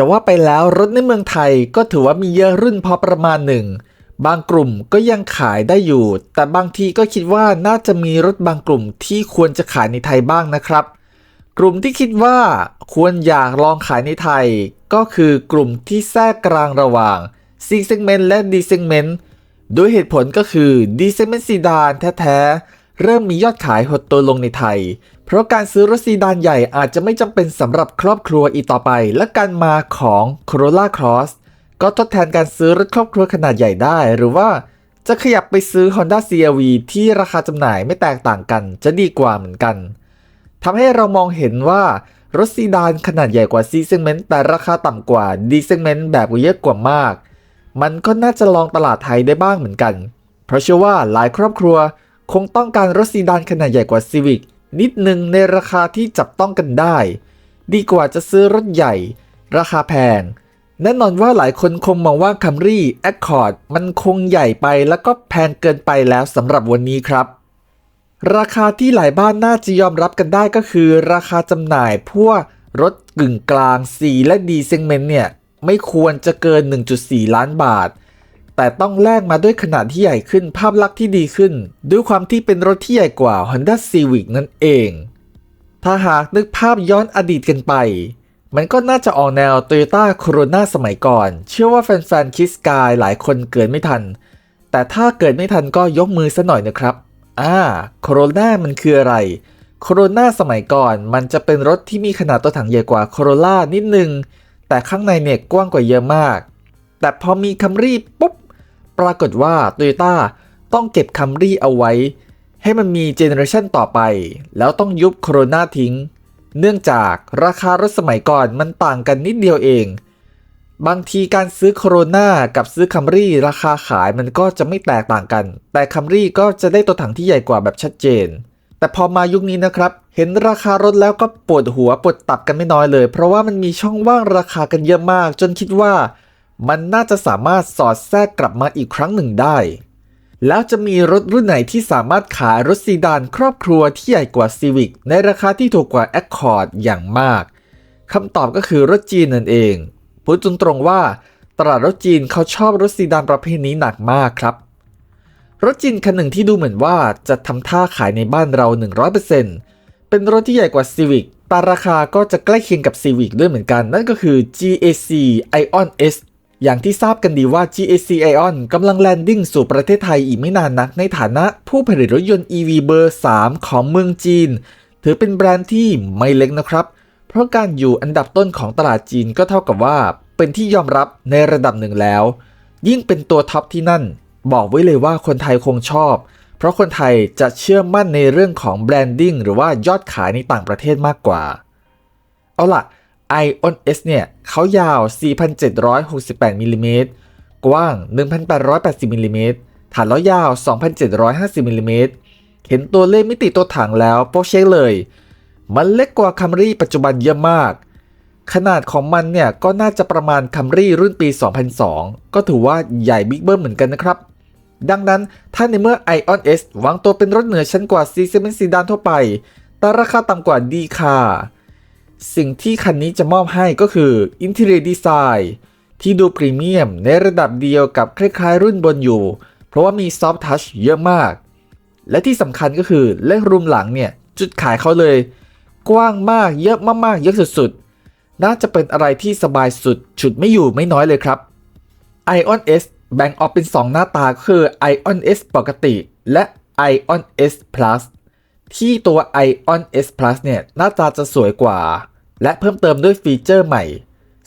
จะว่าไปแล้วรถในเมืองไทยก็ถือว่ามีเยอะรุ่นพอประมาณหนึ่ง บางกลุ่มก็ยังขายได้อยู่ แต่บางทีก็คิดว่าน่าจะมีรถบางกลุ่มที่ควรจะขายในไทยบ้างนะครับ กลุ่มที่คิดว่าควรอยากลองขายในไทย ก็คือกลุ่มที่แทรกกลางระหว่าง C segment และ D segment โดยเหตุผลก็คือ D segment ซีดานแท้ๆ เริ่มมียอดขายหดตัวลงในไทย เพราะการซื้อรถซีดานใหญ่อาจจะไม่จำเป็นสำหรับครอบครัวอีกต่อไป และการมาของ Corolla Cross ก็ทดแทนการซื้อรถครอบครัวขนาดใหญ่ได้ หรือว่าจะขยับไปซื้อ Honda CR-V ที่ราคาจำหน่ายไม่แตกต่างกัน จะดีกว่าเหมือนกันทำให้เรามองเห็นว่ารถซีดานขนาดใหญ่กว่า C segment แต่ราคาต่ำกว่า D segment แบบเยอะกว่ามาก มันก็น่าจะลองตลาดไทยได้บ้างเหมือนกัน เพราะเชื่อว่าหลายครอบครัว คงต้องการรถซีดานขนาดใหญ่กว่า Civic นิดหนึ่งในราคาที่จับต้องกันได้ ดีกว่าจะซื้อรถใหญ่ ราคาแพง แน่นอนว่าหลายคนคงมองว่า Camry Accord มันคงใหญ่ไปแล้วก็แพงเกินไปแล้วสำหรับวันนี้ครับ ราคาที่หลายบ้านน่าจะยอมรับกันได้ก็คือ ราคาจำหน่ายพวกรถกึ่งกลาง C และ D segment เนี่ยไม่ควรจะเกิน 1.4 ล้านบาท แต่ต้องแลกมาด้วยขนาดที่ใหญ่ขึ้นภาพลักษณ์ที่ดีขึ้น ด้วยความที่เป็นรถที่ใหญ่กว่า Honda Civic นั่นเอง ถ้าหากนึกภาพย้อนอดีตกันไป มันก็น่าจะออกแนว Toyota Corona สมัยก่อน เชื่อว่าแฟนๆคิสกายหลายคนเกิดไม่ทัน แต่ถ้าเกิดไม่ทันก็ยกมือซะหน่อยนะครับอ่า Corona มันคืออะไร Corona สมัยก่อนมันจะเป็นรถที่มีขนาดตัวถังใหญ่กว่า Corolla นิดนึง แต่ข้างในเนี่ยกว้างกว่าเยอะมาก แต่พอมี Camry ปุ๊บ ปรากฏว่า Toyota ต้องเก็บ Camry เอาไว้ ให้มันมีเจเนอเรชันต่อไป แล้วต้องยุบ Corona ทิ้ง เนื่องจากราคารถสมัยก่อนมันต่างกันนิดเดียวเอง บางทีการซื้อ Corona กับซื้อ Camry ราคาขายมันก็จะไม่แตกต่างกัน แต่ Camry ก็จะได้ตัวถังที่ใหญ่กว่าแบบชัดเจน แต่พอมายุคนี้นะครับ เห็นราคารถแล้วก็ปวดหัวปวดตับกันไม่น้อยเลย เพราะว่ามันมีช่องว่างราคากันเยอะมาก จนคิดว่า มันน่าจะสามารถสอดแทรกกลับมาอีกครั้งหนึ่งได้ แล้วจะมีรถรุ่นไหนที่สามารถขายรถซีดานครอบครัวที่ใหญ่กว่า Civic ในราคาที่ถูกกว่า Accord อย่างมากคำตอบก็คือรถจีนนั่นเองพูดตรงๆว่า ตลาดรถจีนเขาชอบรถซีดานประเภทนี้หนักมากครับ รถจีนคันหนึ่งที่ดูเหมือนว่าจะทำท่าขายในบ้านเรา 100%เป็นรถที่ใหญ่กว่า Civic แต่ราคาก็จะใกล้เคียงกับ Civic ด้วยเหมือนกัน นั่นก็คือ GAC Ion S อย่างที่ทราบกันดีว่า GAC Ion กำลังแลนดิ้งสู่ประเทศไทยอีกไม่นานนักในฐานะผู้ผลิตรถยนต์ EV เบอร์ 3 ของเมืองจีน ถือเป็นแบรนด์ที่ไม่เล็กนะครับ เพราะการอยู่อันดับต้นของตลาดจีนก็เท่ากับว่า เป็นที่ยอมรับในระดับหนึ่งแล้ว ยิ่งเป็นตัวท็อปที่นั่น บอกไว้เลยว่าคนไทยคงชอบ เพราะคนไทยจะเชื่อมั่นในเรื่องของแบรนดิ้งหรือว่ายอดขายในต่างประเทศมากกว่า เอาล่ะ Ion S เนี่ยเขายาว 4,768มิลลิเมตรกว้าง 1,880มิลลิเมตรฐานล้อยาว 2,750มิลลิเมตรเห็นตัวเลขมิติตัวถังแล้วโปรเช็คเลย มันเล็กกว่า Camry ปัจจุบันเยอะมาก ขนาดของมันเนี่ยก็น่าจะประมาณ Camry รุ่นปี 2002 ก็ถือว่าใหญ่บิ๊กเบิ้มเหมือนกันนะครับ ดังนั้นถ้าในเมื่อ Ion S วางตัวเป็นรถเหนือชั้นกว่า C segment ซีดานทั่วไป แต่ราคาต่ำกว่า D car สิ่งที่คันนี้จะมอบให้ก็คือ Interior Design ที่ดูพรีเมียมในระดับเดียวกับคล้ายๆรุ่นบนอยู่ เพราะว่ามี Soft Touch เยอะมาก และที่สำคัญก็คือเลขรูมหลังเนี่ย จุดขายเขาเลย กว้างมากเยอะมากๆ เยอะสุดๆ น่าจะเป็นอะไรที่สบายสุด ฉุดไม่อยู่ไม่น้อยเลยครับ Ion S แบ่งออกเป็น 2 หน้าตาคือ Ion S ปกติ และ Ion S Plus ที่ตัว Ion S Plus เนี่ยหน้าตาจะสวยกว่า และเพิ่มเติมด้วยฟีเจอร์ใหม่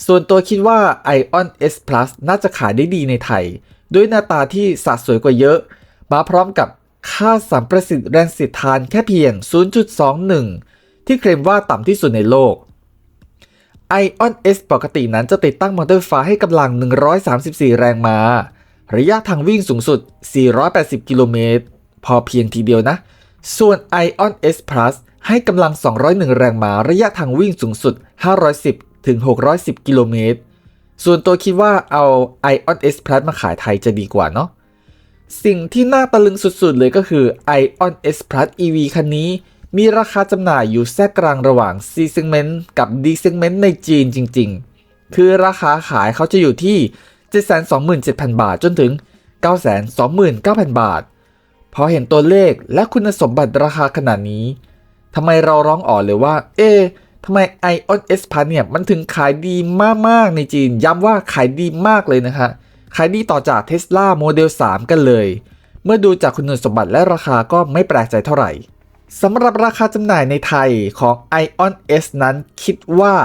ส่วนตัวคิดว่า Ion S Plus น่าจะขายได้ดีในไทย ด้วยหน้าตาที่สัดสวยกว่าเยอะ มาพร้อมกับค่าสัมประสิทธิ์แรงสิทธานแค่เพียง 0.21 ที่เคลมว่าต่ำที่สุดในโลก Ion S ปกตินั้นจะติดตั้งมอเตอร์ไฟฟ้าให้กำลัง 134 แรงม้า ระยะทางวิ่งสูงสุด 480 กิโลเมตร พอเพียงทีเดียวนะ ส่วน Ion S Plus ให้กำลัง 201 แรงม้าระยะทางวิ่งสูงสุด 510 ถึง 610 กิโลเมตร ส่วนตัวคิดว่าเอา Ion S Plus มาขายไทยจะดีกว่าเนาะ สิ่งที่น่าตะลึงสุดๆ เลยก็คือ Ion S Plus EV คันนี้ มีราคาจำหน่ายอยู่แทรกกลางระหว่าง C segment กับ D segment ในจีนจริงๆ คือราคาขายเขาจะอยู่ที่ 727,000 บาทจนถึง 929,000 บาท พอเห็นตัวเลขและคุณสมบัติราคาขนาดนี้ ทำไมเราร้องอ๋อเลยว่า เอ๊ะทำไม Ion S Plus เนี่ย มันถึงขายดีมาก ๆ ในจีน ย้ำว่าขายดีมากเลยนะฮะ ขายดีต่อจาก Tesla Model 3 กันเลย เมื่อดูจากคุณสมบัติและราคาก็ไม่แปลกใจเท่าไหร่สำหรับราคาจำหน่ายในไทยของ Ion S นั้นคิดว่า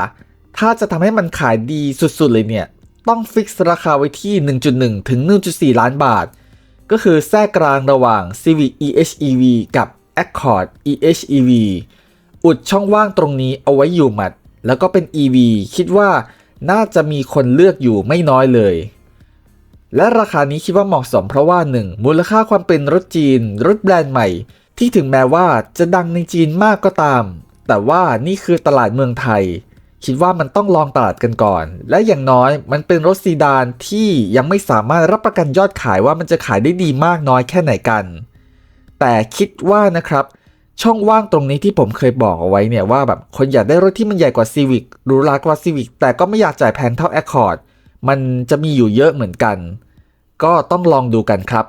ถ้าจะทำให้มันขายดีสุด ๆ เลยเนี่ย ต้องฟิกซ์ราคาไว้ที่ 1.1 ถึง 1.4 ล้านบาท ก็คือแทรกกลางระหว่าง Civic EHEV กับ Accord EHEV อุดช่องว่างตรงนี้เอาไว้อยู่หมัด แล้วก็เป็น EV คิดว่าน่าจะมีคนเลือกอยู่ไม่น้อยเลย และราคานี้คิดว่าเหมาะสมเพราะว่า 1. มูลค่าความเป็นรถจีน รถแบรนด์ใหม่ ที่ถึงแม้ว่าจะดังในจีนมากก็ตาม แต่ว่านี่คือตลาดเมืองไทย คิดว่ามันต้องลองตลาดกันก่อน และอย่างน้อยมันเป็นรถซีดานที่ยังไม่สามารถรับประกันยอดขายว่ามันจะขายได้ดีมากน้อยแค่ไหนกัน แต่คิดว่านะครับ ช่องว่างตรงนี้ที่ผมเคยบอกเอาไว้เนี่ยว่าแบบคนอยากได้รถที่มันใหญ่กว่า Civic หรูหรากว่า Civic แต่ก็ไม่อยากจ่ายแพงเท่า Accord มันจะมีอยู่เยอะเหมือนกัน ก็ต้องลองดูกันครับ